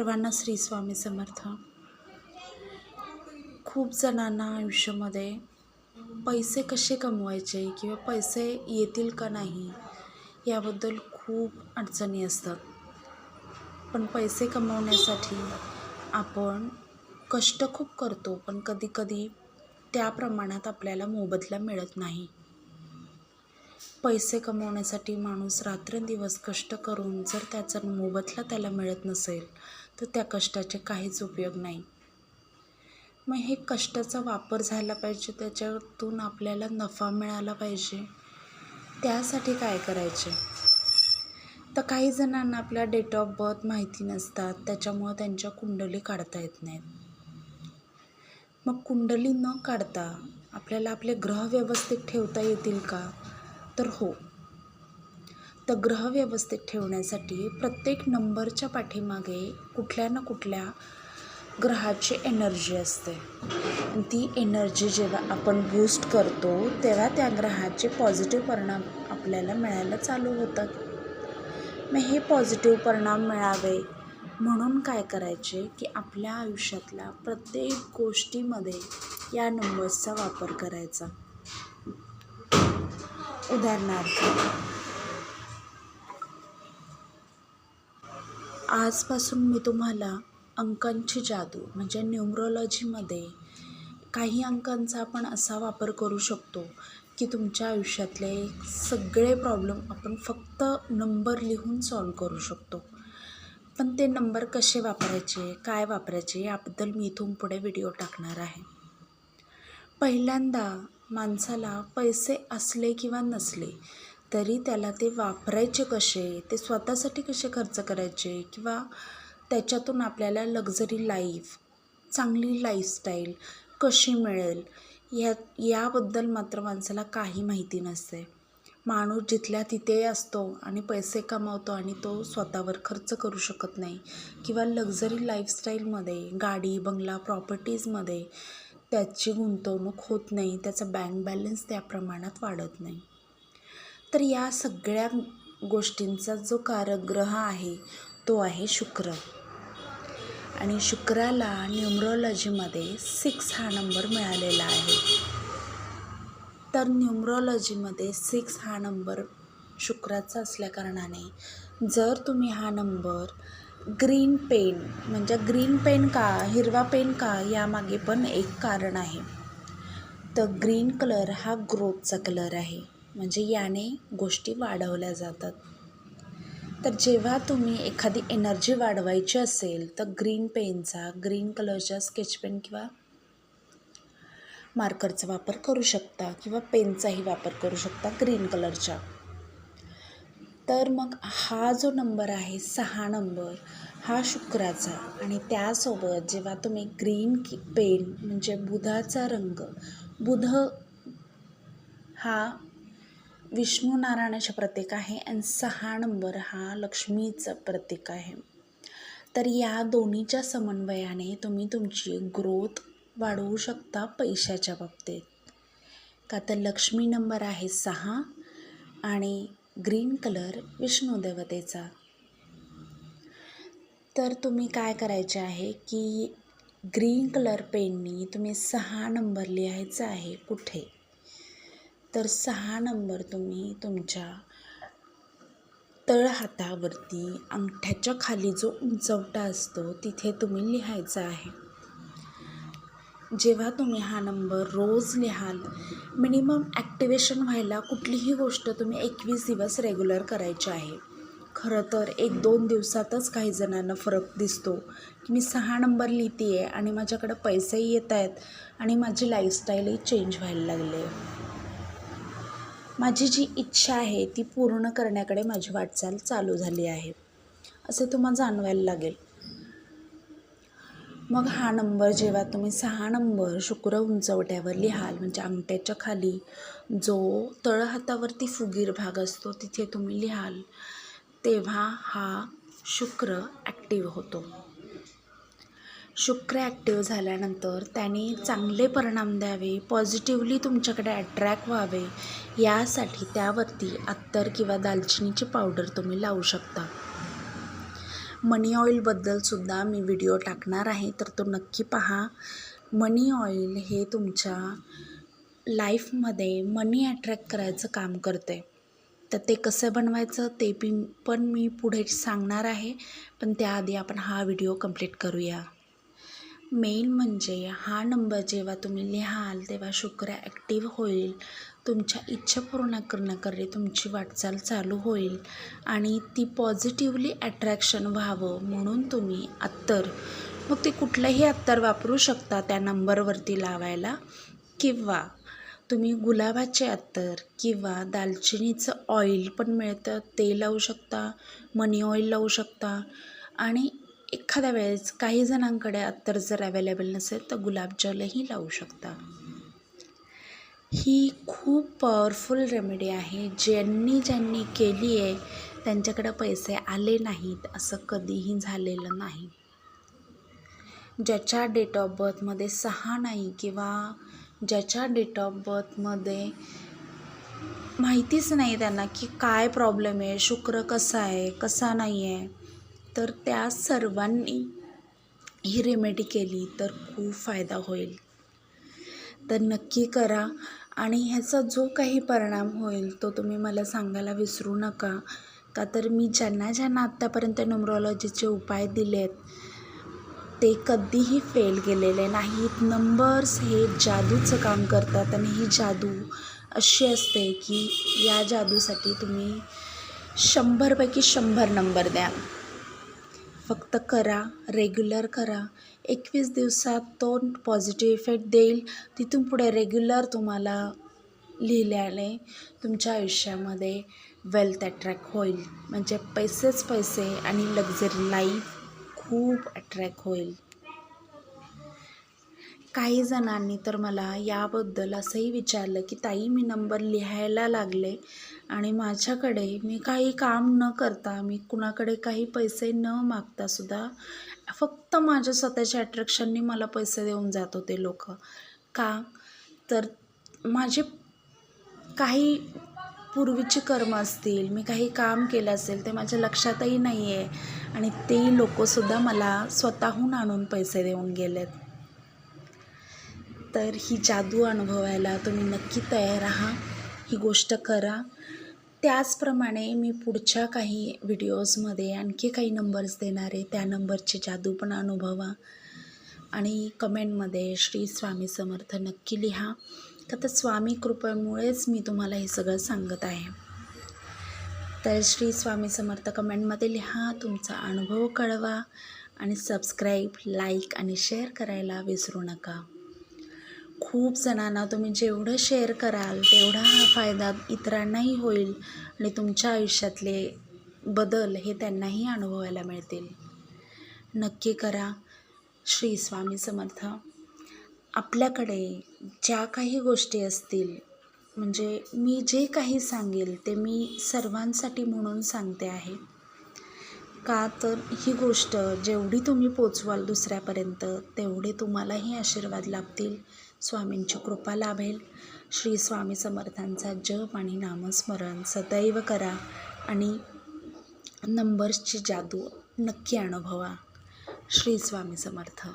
सर्वांना श्री स्वामी समर्थ. खूप जणांना आयुष्यामध्ये पैसे कसे कमवायचे किंवा पैसे येतील का नाही याबद्दल खूप अडचणी असतात. पण पैसे कमवण्यासाठी आपण कष्ट खूप करतो पण कधीकधी त्या प्रमाणात आपल्याला मोबदला मिळत नाही. पैसे कमवण्यासाठी माणूस रात्रंदिवस कष्ट करून जर त्याचा मोबदला त्याला मिळत नसेल तर त्या कष्टाचे काहीच उपयोग नाही. मग हे कष्टाचा वापर झाला पाहिजे त्याच्यातून आपल्याला नफा मिळाला पाहिजे. त्यासाठी काय करायचे? तर काही जणांना आपल्या डेट ऑफ बर्थ माहिती नसतात त्याच्यामुळं त्यांच्या कुंडली काढता येत नाहीत. मग कुंडली न काढता आपल्याला आपले ग्रह व्यवस्थित ठेवता येतील का? तर हो तर ग्रह व्यवस्थित ठेवण्यासाठी प्रत्येक नंबरच्या पाठीमागे कुठल्या ना कुठल्या ग्रहाची एनर्जी असते. ती एनर्जी जेव्हा आपण बूस्ट करतो तेव्हा त्या ग्रहाचे पॉझिटिव्ह परिणाम आपल्याला मिळायला चालू होतात. मग हे पॉझिटिव्ह परिणाम मिळावे म्हणून काय करायचे की आपल्या आयुष्यातल्या प्रत्येक गोष्टीमध्ये या नंबर्सचा वापर करायचा. उदाहरणार्थ आजपासून मी तुम्हाला अंकांची जादू म्हणजे न्युमरोलॉजीमध्ये काही अंकांचा आपण असा वापर करू शकतो की तुमच्या आयुष्यातले सगळे प्रॉब्लेम आपण फक्त नंबर लिहून सॉल्व करू शकतो. पण ते नंबर कसे वापरायचे काय वापरायचे याबद्दल मी इथून पुढे व्हिडिओ टाकणार आहे. पहिल्यांदा माणसाला पैसे असले किंवा नसले तरी त्याला ते वापरायचे कसे? ते स्वतःसाठी कसे खर्च करायचे? किंवा त्याच्यातून आपल्याला लक्झरी लाईफ चांगली लाईफस्टाईल कशी मिळेल? या याबद्दल मात्र माणसाला काही माहिती नसते. माणूस जिथल्या तिथे असतो आणि पैसे कमावतो आणि तो स्वतःवर खर्च करू शकत नाही. किंवा लक्झरी लाईफस्टाईलमध्ये गाडी बंगला प्रॉपर्टीजमध्ये त्याची गुंतवणूक होत नाही त्याचा बँक बॅलन्स त्या प्रमाणात वाढत नाही. तर या सगळ्या गोष्टींचा जो कारग्रह आहे तो आहे शुक्र. आणि शुक्राला न्युमरॉलॉजीमध्ये सिक्स हा नंबर मिळालेला आहे. तर न्युमरॉलॉजीमध्ये सिक्स हा नंबर शुक्राचा असल्याकारणाने जर तुम्ही हा नंबर ग्रीन पेन म्हणजे ग्रीन पेन का हिरवा पेन का यामागे पण एक कारण आहे. तर ग्रीन कलर हा ग्रोथचा कलर आहे. म्हणजे याने गोष्टी वाढवल्या जातात. तर जेव्हा तुम्ही एखादी एनर्जी वाढवायची असेल तर ग्रीन पेनचा ग्रीन कलरच्या स्केच पेन किंवा मार्करचा वापर करू शकता किंवा पेनचाही वापर करू शकता ग्रीन कलरच्या. तर मग हा जो नंबर आहे सहा नंबर हा शुक्राचा आणि त्यासोबत जेव्हा तुम्ही ग्रीन की पेन म्हणजे बुधाचा रंग बुध हा विष्णू नारायणाचे प्रतीक आहे आणि सहा नंबर हा लक्ष्मीचं प्रतीक आहे. तर या दोन्हीच्या समन्वयाने तुम्ही तुमची ग्रोथ वाढवू शकता पैशाच्या बाबतीत. का तर लक्ष्मी नंबर आहे सहा आणि ग्रीन कलर विष्णू देवतेचा. तर तुम्ही काय करायचे आहे की ग्रीन कलर पेननी तुम्ही सहा नंबर लिहायचा आहे कुठे? तर सहा नंबर तुम्ही तुमच्या तळहातावरती अंगठ्याच्या खाली जो उंचवटा असतो तिथे तुम्ही लिहायचा आहे. जेव्हा तुम्ही हा नंबर रोज लिहाल मिनिमम ॲक्टिवेशन व्हायला कुठलीही गोष्ट तुम्ही एकवीस दिवस रेग्युलर करायची आहे. खरं तर एक दोन दिवसातच काही जणांना फरक दिसतो की मी सहा नंबर लिहिते आहे आणि माझ्याकडं पैसेही येत आहेत आणि माझी लाईफस्टाईलही चेंज व्हायला लागली आहे. माझी जी इच्छा आहे ती पूर्ण करण्याकडे माझी वाटचाल चालू झाली आहे असे तुम्हाला जाणवायला लागेल. मग हा नंबर जेव्हा तुम्ही सहा नंबर शुक्र उंचवट्यावर लिहाल म्हणजे अंगठ्याच्या खाली जो तळहातावरती फुगीर भाग असतो तिथे तुम्ही लिहाल तेव्हा हा शुक्र ॲक्टिव्ह होतो. शुक्र ॲक्टिव्ह झाल्यानंतर त्याने चांगले परिणाम द्यावे पॉझिटिव्हली तुमच्याकडे अट्रॅक्ट व्हावे यासाठी त्यावरती अत्तर किंवा दालचिनीची पावडर तुम्ही लावू शकता. मनी ऑईलबद्दलसुद्धा मी व्हिडिओ टाकणार आहे तर तो नक्की पहा. मनी ऑईल हे तुमच्या लाईफमध्ये मनी अट्रॅक्ट करायचं काम करते तर ते कसं बनवायचं ते पी पण मी पुढे सांगणार आहे पण त्याआधी आपण हा व्हिडिओ कंप्लीट करूया. मेन म्हणजे हा नंबर जेव्हा तुम्ही लिहाल तेव्हा शुक्र ॲक्टिव्ह होईल. तुमच्या इच्छा पूर्ण करण्याकडे तुमची वाटचाल चालू होईल आणि ती पॉझिटिव्हली अट्रॅक्शन व्हावं म्हणून तुम्ही अत्तर. मग ते कुठलंही अत्तर वापरू शकता त्या नंबरवरती लावायला. किंवा तुम्ही गुलाबाचे अत्तर किंवा दालचिनीचं ऑइल पण मिळतं ते लावू शकता मनी ऑइल लावू शकता. आणि एखाद्या वेळेस काही जणांकडे अत्तर जर अवेलेबल नसेल तर गुलाबजलही लावू शकता. ही खूप पॉवरफुल रेमेडी आहे. ज्यांनी ज्यांनी केली आहे त्यांच्याकडे पैसे आले नाहीत असं कधीही झालेलं नाही. ज्याच्या डेट ऑफ बर्थमध्ये सहा नाही किंवा ज्याच्या डेट ऑफ बर्थमध्ये माहितीच नाही त्यांना की काय प्रॉब्लेम आहे शुक्र कसा आहे कसा नाही आहे तर त्या सर्वांनी ही रेमेडी केली तर खूप फायदा होईल. तर नक्की करा आणि ह्याचा जो काही परिणाम होईल तो तुम्ही मला सांगायला विसरू नका. का तर मी ज्यांना ज्यांना आत्तापर्यंत न्युमरॉलॉजीचे उपाय दिलेत ते कधीही फेल गेलेले नाहीत. नंबर्स हे जादूचं काम करतात आणि ही जादू अशी असते की या जादूसाठी तुम्ही शंभरपैकी शंभर नंबर द्या. फक्त करा रेग्युलर करा. एकवीस दिवसात तो पॉझिटिव्ह इफेक्ट देईल. तिथून पुढे रेग्युलर तुम्हाला लिहिल्याने तुमच्या आयुष्यामध्ये वेल्थ अट्रॅक्ट होईल. म्हणजे पैसेच पैसे आणि लक्झरी लाईफ खूप अट्रॅक्ट होईल. काही जणांनी तर मला याबद्दल असंही विचारलं की ताई मी नंबर लिहायला लागले आणि माझ्याकडे मी काही काम न करता मी कुणाकडे काही पैसे न मागतासुद्धा फक्त माझ्या स्वतःच्या अट्रॅक्शननी मला पैसे देऊन जात होते लोक. का? तर माझे काही पूर्वीची कर्म असतील मी काही काम केलं असेल ते माझ्या लक्षातही नाही आहे आणि ते लोकंसुद्धा मला स्वतःहून आणून पैसे देऊन गेलेत. तर ही जादू अनुभवायला तुम्ही नक्की तयार राहा ही गोष्ट करा. त्याचप्रमाणे मी पुढच्या काही व्हिडिओजमध्ये आणखी काही नंबर्स देणार आहे. त्या नंबरची जादू पण अनुभवा आणि कमेंटमध्ये श्री स्वामी समर्थ नक्की लिहा. का तर स्वामी कृपेमुळेच मी तुम्हाला हे सगळं सांगत आहे. तर श्री स्वामी समर्थ कमेंटमध्ये लिहा. तुमचा अनुभव कळवा आणि सबस्क्राईब लाईक आणि शेअर करायला विसरू नका. खूप जणांना तुम्ही जेवढं शेअर कराल तेवढा हा फायदा इतरांनाही होईल आणि तुमच्या आयुष्यातले बदल हे त्यांनाही अनुभवायला मिळतील. नक्की करा. श्री स्वामी समर्थ. आपल्याकडे ज्या काही गोष्टी असतील म्हणजे मी जे काही सांगेल ते मी सर्वांसाठी म्हणून सांगते आहे. का तर ही गोष्ट जेवढी तुम्ही पोचवाल दुसऱ्यापर्यंत तेवढे तुम्हालाही आशीर्वाद लाभतील. स्वामींची कृपा लाभेल. श्री स्वामी समर्थांचा जप आणि नामस्मरण सदैव करा आणि नंबर्सची जादू नक्की अनुभवा. श्री स्वामी समर्थ.